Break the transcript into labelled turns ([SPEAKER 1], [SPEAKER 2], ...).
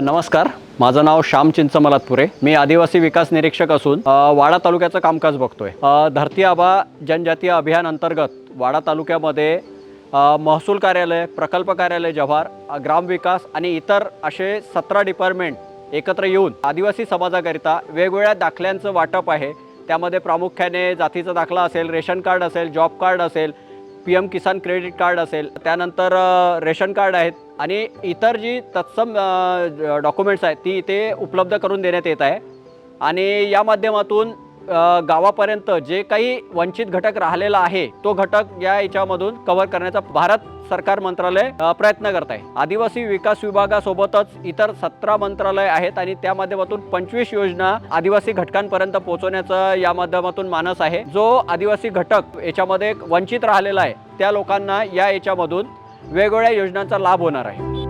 [SPEAKER 1] नमस्कार. माझं नाव श्याम चिंचमलातपुरे मी आदिवासी विकास निरीक्षक असून वाडा तालुक्याचं कामकाज बघतोय. धरती आबा जनजातीय अभियान अंतर्गत वाडा तालुक्यामध्ये महसूल कार्यालय प्रकल्प कार्यालय जव्हार ग्रामविकास आणि इतर असे सतरा डिपार्टमेंट एकत्र येऊन आदिवासी समाजाकरिता वेगवेगळ्या दाखल्यांचं वाटप आहे. त्यामध्ये प्रामुख्याने जातीचा दाखला असेल रेशन कार्ड असेल जॉब कार्ड असेल P M Kisan credit card असेल त्यानंतर रेशन कार्ड आहेत आणि इतर जी तत्सम डॉक्युमेंट्स आहेत ती इथे उपलब्ध करून देण्यात येत आहे. आणि या माध्यमातून गावापर्यंत जे काही वंचित घटक राहिलेला आहे तो घटक या याच्यामधून कव्हर करण्याचा भारत सरकार मंत्रालय प्रयत्न करत आहे. आदिवासी विकास विभागासोबतच इतर सतरा मंत्रालय आहेत आणि त्या माध्यमातून पंचवीस योजना आदिवासी घटकांपर्यंत पोहोचवण्याचा या माध्यमातून मानस आहे. जो आदिवासी घटक याच्यामध्ये वंचित राहिलेला आहे त्या लोकांना या याच्यामधून वेगवेगळ्या योजनांचा लाभ होणार आहे.